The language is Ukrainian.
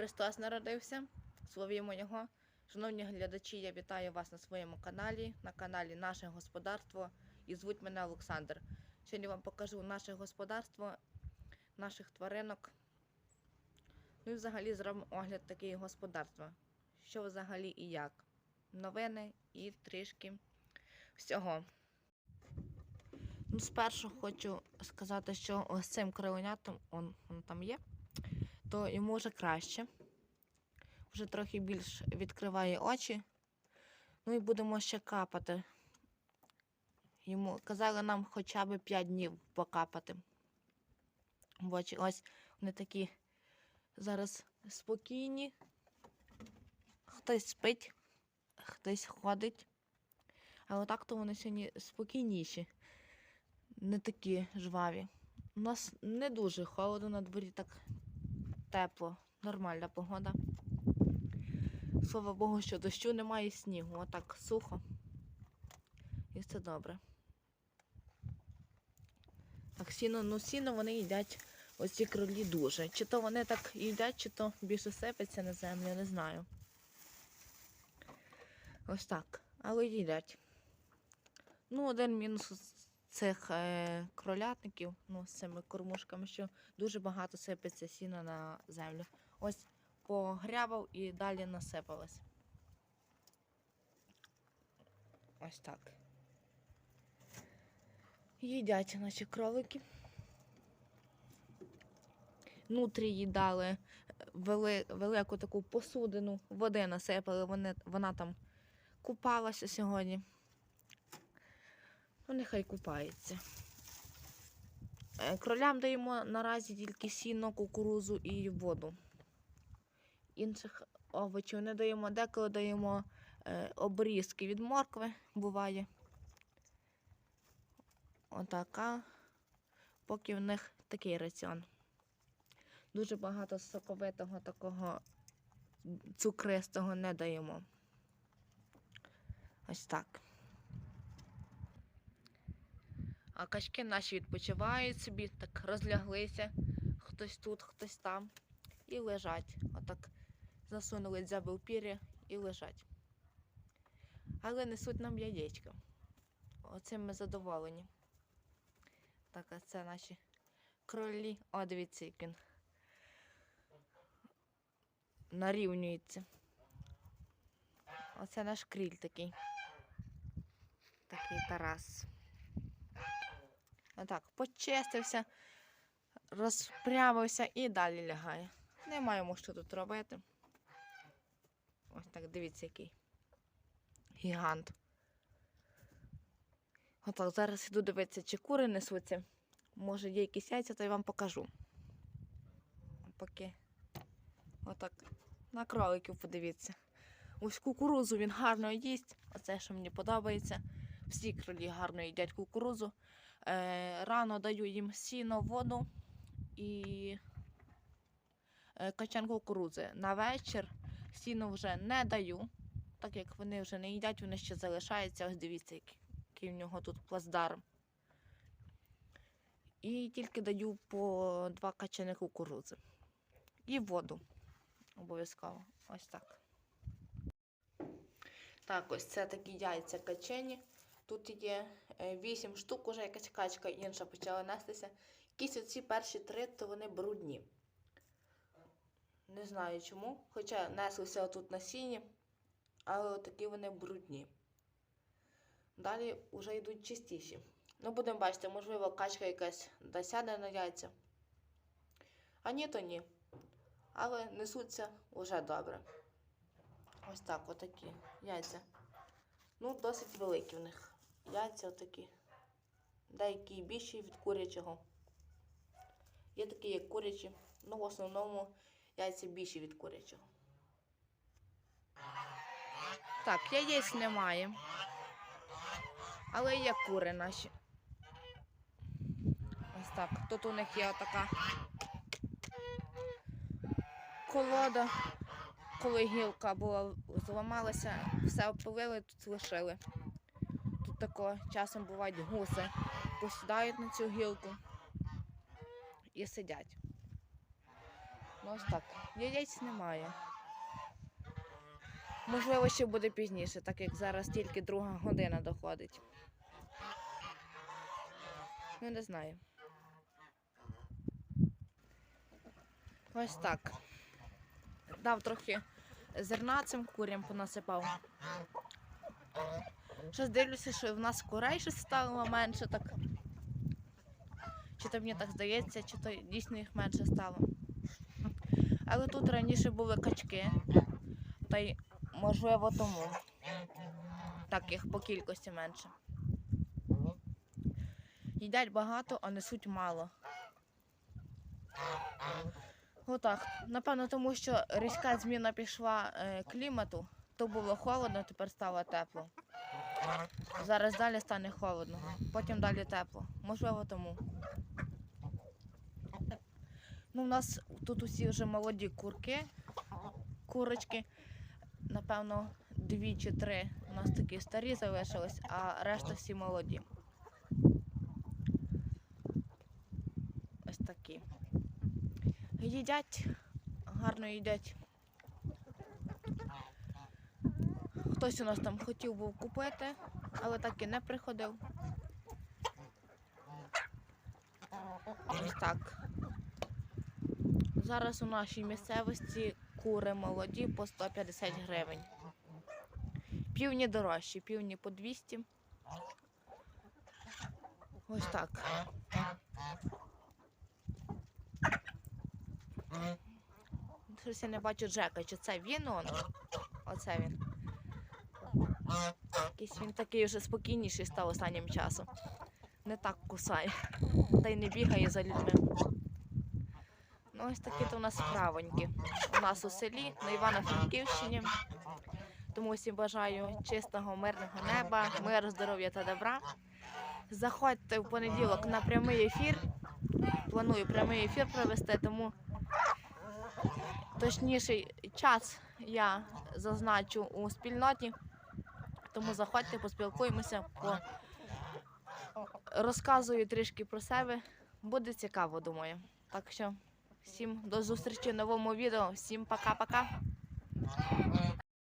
Христос народився. Славімо Його. Шановні глядачі, я вітаю вас на своєму каналі, на каналі Наше Господарство. І звуть мене Олександр. Сьогодні вам покажу наше господарство, наших тваринок. Ну і взагалі зробимо огляд такого господарства. Що взагалі і як. Новини і трішки всього. Ну, спершу хочу сказати, що ось цим кривенятом, он, он там є, то йому вже краще. Вже трохи більш відкриває очі. Ну і будемо ще капати. Йому казали нам хоча б 5 днів покапати. В очі. Ось вони такі зараз спокійні. Хтось спить, хтось ходить. А отак то вони сьогодні спокійніші, не такі жваві. У нас не дуже холодно на дворі, так тепло, нормальна погода. Слава Богу, що дощу немає снігу, отак сухо. І все добре. Так, сіно, ну сіно вони їдять ось ці кролі дуже. Чи то вони так їдять, чи то більше сипеться на землю, не знаю. Ось так. Але їдять. Ну, один мінус цих е, кролятників, ну, з цими кормушками, що дуже багато сипеться сіна на землю. Ось погрябав і далі насипалось. Ось так. Їдять наші кролики. Нутрі їдали е, вели, велику таку посудину, води насипали, вони, вона там купалася сьогодні. Ну, нехай купається. Е, Кролям даємо наразі тільки сіно, кукурузу і воду. Інших овочів не даємо, деколи даємо е, обрізки від моркви, буває. Отака. Поки в них такий раціон. Дуже багато соковитого такого цукристого не даємо. Ось так. А качки наші відпочивають собі, так розляглися. Хтось тут, хтось там. І лежать. Отак засунули дзяби в пір'я і лежать. Але несуть нам яєчка. Оцим ми задоволені. Так, а це наші кролі. О, дивіться, як він нарівнюється. Оце наш кріль такий. Такий Тарас. Отак, почистився, розпрямився і далі лягає. Не маємо що тут робити. Ось так, дивіться, який. Гігант. Отак, зараз іду дивитися, чи кури несуться. Може, є якісь яйця, то я вам покажу. Поки отак на кроликів подивіться. Ось кукурузу він гарно їсть. Оце, що мені подобається. Всі кролі гарно їдять кукурузу. Е, рано даю їм сіно, воду і е, качан кукурузи. На вечір сіно вже не даю, так як вони вже не їдять, вони ще залишаються. Ось дивіться, який, в нього тут плацдарм. І тільки даю по два качани кукурузи. І воду. Обов'язково. Ось так. Так, ось це такі яйця качені. Тут є 8 штук, уже якась качка інша почала нестися. Якісь оці перші три, то вони брудні. Не знаю чому. Хоча неслися отут на сіні, але такі вони брудні. Далі вже йдуть чистіші. Ну, будемо бачити, можливо, качка якась досяде на яйця. А ні, то ні. Але несуться вже добре. Ось так, отакі яйця. Ну, досить великі в них. Яйця отакі. Деякі більші від курячого. Є такі, як курячі. Ну, в основному яйця більші від курячого. Так, яєць немає. Але є кури наші. Ось так. Тут у них є така колода. Коли гілка була зламалася, все опилили, тут лишили. Тако часом бувають гуси, посідають на цю гілку і сидять. Ну, ось так. Яєць немає. Можливо, ще буде пізніше, так як зараз тільки друга година доходить. Ну, не знаю. Ось так. Дав трохи зерна цим курям понасипав. Щось дивлюся, що в нас курей щось стало менше так. Чи то мені так здається, чи то дійсно їх менше стало. Але тут раніше були качки, та й можливо тому. Так їх по кількості менше. Їдять багато, а несуть мало. Отак. Напевно, тому що різка зміна пішла е, клімату, то було холодно, тепер стало тепло. Зараз далі стане холодно, потім далі тепло. Можливо, тому. Ну, у нас тут усі вже молоді курки, курочки. Напевно, дві чи три у нас такі старі залишились, а решта всі молоді. Ось такі. Їдять, гарно їдять. Хтось у нас там хотів був купити, але так і не приходив. Ось так. Зараз у нашій місцевості кури молоді по 150 гривень. Півні дорожчі, півні по 200. Ось так. Щось я не бачу Джека. Чи це він? Оце він. Якийсь він такий вже спокійніший став останнім часом. Не так кусає. Та й не бігає за людьми. Ну, ось такі то у нас справоньки. У нас у селі на Івано-Франківщині. Тому всім бажаю чистого, мирного неба, миру, здоров'я та добра. Заходьте в понеділок на прямий ефір. Планую прямий ефір провести, тому точніший час я зазначу у спільноті. Тому заходьте, поспілкуємося, по... розказую трішки про себе. Буде цікаво, думаю. Так що всім до зустрічі в новому відео. Всім пока-пока.